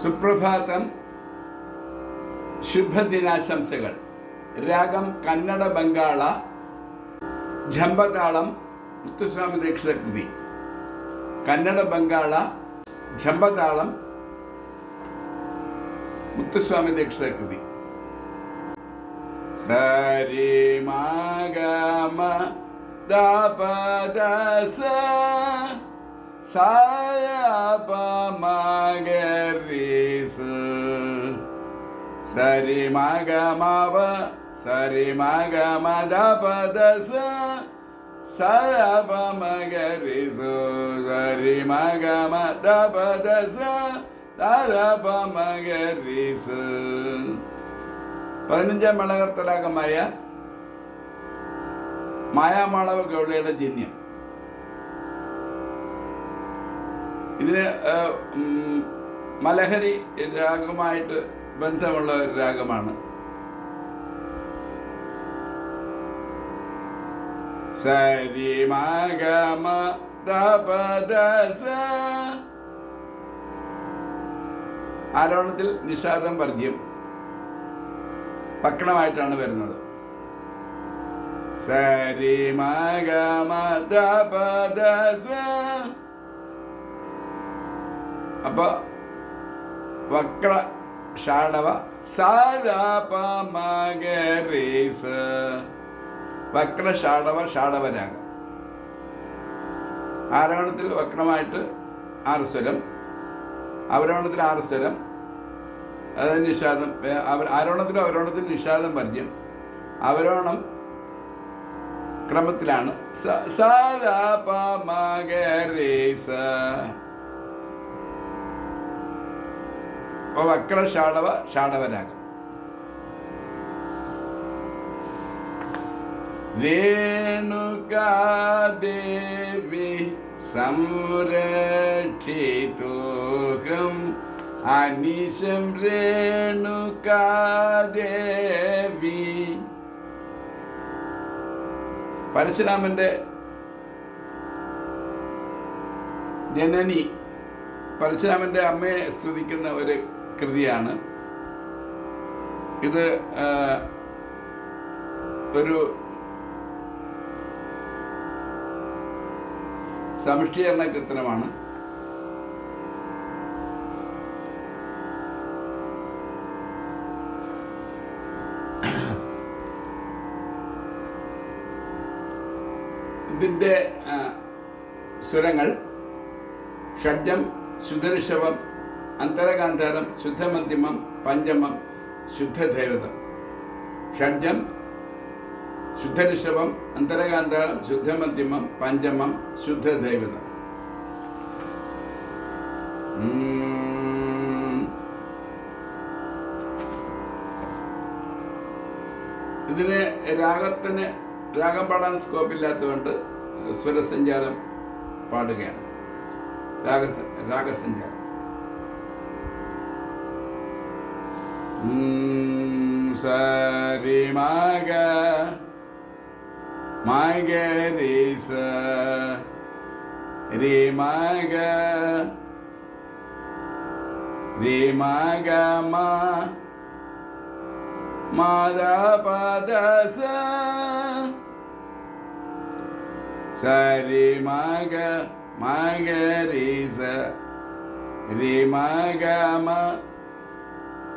സുപ്രഭാതം ശുഭദിനാശംസകൾ രാഗം കന്നഡ ബംഗാള ജമ്പതാളം മുത്തുസ്വാമി ദീക്ഷിത കൃതി. കന്നഡ ബംഗാള ജമ്പതാളം മുത്തുസ്വാമി ദീക്ഷിത കൃതി. സരി മാഗമ ദപദസ സായപ മഗരിസ് സരി മഗമവ സരി മഗമ ദപദസ സായപ സരി മഗമ ദപദസ സായപ പതിനഞ്ചാം മണകർത്തലാകമായ മായാമാളവ ഗൗളയുടെ ജന്യം. ഇതിന് മലഹരി രാഗമായിട്ട് ബന്ധമുള്ള ഒരു രാഗമാണ്. സരി മഗമ ദപദസ ആരോണത്തിൽ നിഷാദം വർജ്യം. പക്കണമായിട്ടാണ് വരുന്നത്. സരി മഗമ ദപദസ അപ്പൊ വക്ര ഷാഡവ സാദാപ മഗരീസ് വക്ര ഷാഡവ ഷാഡവരാഗം ആരോഹണത്തിൽ വക്രമായിട്ട് ആറ് സ്വരം. അവരോഹണത്തിൽ ആറ് സ്വരം. അതായത് നിഷാദം. ആരോഹണത്തിലും അവരോഹണത്തിലും നിഷാദം പരിചയം. അവരോഹണം ക്രമത്തിലാണ്. സ- വക്ര ഷാഡവ ഷാഡവരാഗം രേണുകാദേവി സംരക്ഷിതോഹം. അനിശം രേണുകാദേവി. പരശുരാമന്റെ ജനനി. പരശുരാമന്റെ അമ്മയെ സ്തുതിക്കുന്ന ഒരു കൃതിയാണ്. ഇത് ഒരു സമിഷ്ടീകരണ കീർത്തനമാണ്. ഇതിന്റെ സ്വരങ്ങൾ ഷഡ്ജം ശുദ്ധഋഷഭം അന്തരകാന്താരം ശുദ്ധമധ്യമം പഞ്ചമം ശുദ്ധദൈവതം. ഷഡ്ജം ശുദ്ധനിഷവം അന്തരകാന്താരം ശുദ്ധമധ്യമം പഞ്ചമം ശുദ്ധദൈവതം. ഇതിന് രാഗത്തിന് രാഗം പാടാൻ സ്കോപ്പില്ലാത്തതുകൊണ്ട് സ്വരസഞ്ചാരം പാടുകയാണ്. രാഗ രാഗസഞ്ചാരം. சரி மக மகரிச ரே மக ரே மக மாத பதச சரி மக மகரிச ரே மக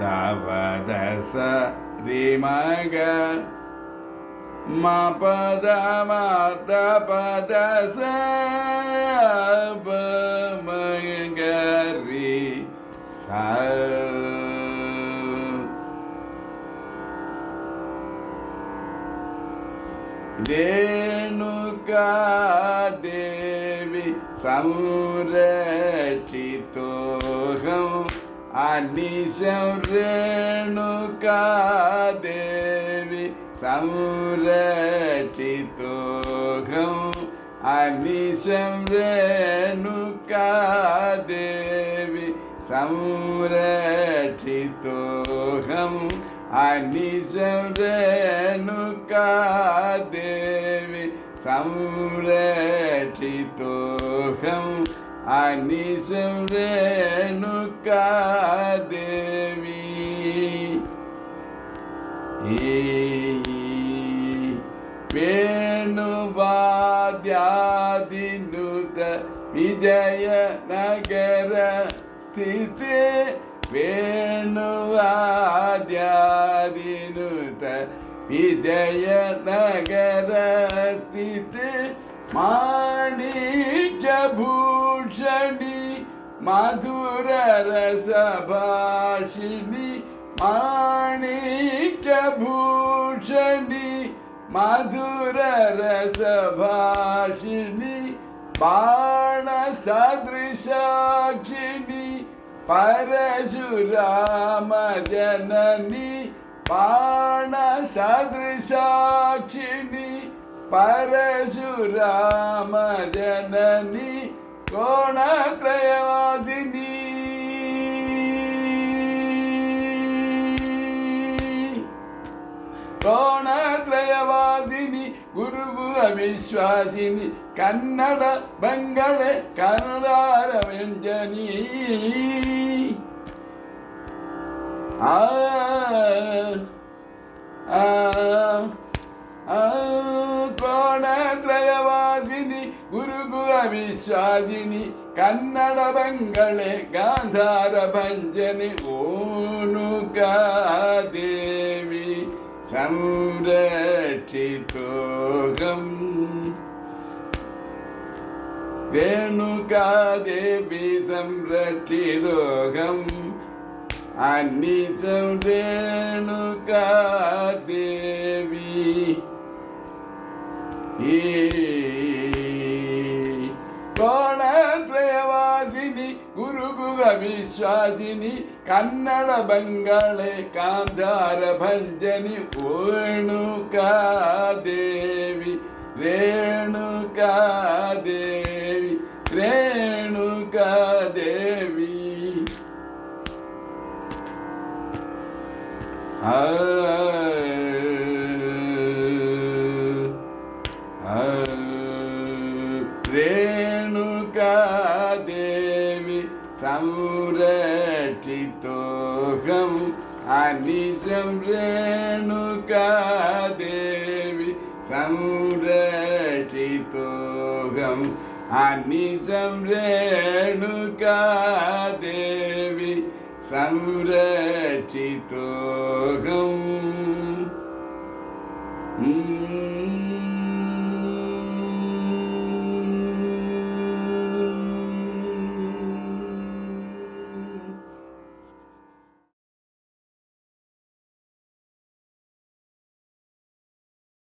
Tapadasarimaga Mapada mata pada sabe mengeri Denuka Dewi samurai അനിശം Renuka Devi സംരക്ഷിതോഹം അനിശം Renuka Devi സംരക്ഷിതോഹം അനിശം Renuka Devi സംരക്ഷിതോഹം അനിശം Renuka Devi വേണുവാദ്യാദിനുത വിജയ നഗര സ്ഥിതി വേണുവാദ്യാദിനുത വിജയ നഗര സ്ഥിതി மோட்சடி மதுர ரசபாஷினி மாணிக்க பூஷணி மதுர ரசபாஷினி பாண சதிருஷாட்சிணி பரசுராம ஜனனி பாண சதிருஷாட்சிணி பரசுராம ஜனனி കോണത്രയവാസിനി ഗുരുഭു അവിശ്വാസിനി കന്നഡ ബംഗള കന്നഡാരവ്യഞ്ജനി ആ ആ ആ. അവിശ്വാസിനി കന്നഡ ബംഗളെ ഗാന്ധാര ഭഞ്ജനി ഓണുകാദേവി സംരക്ഷിതോകം രേണുകാദേവി സംരക്ഷിതോകം അന്നിസം രേണുകാദേവി കോണത്രയവാസിനി ഗുരുഗുഗ വിശ്വാസിനി കന്നഡ ബംഗളെ കാന്താര ഭഞ്ജനി ഓണുകാദേവി രേണുകാദേവി രേണുകാദേവി ആദിശം രേണുകാദേവി സംരക്ഷിതോകം ആനിജം രേണുകാദേവി സംരക്ഷിതോകം Mm-hmm.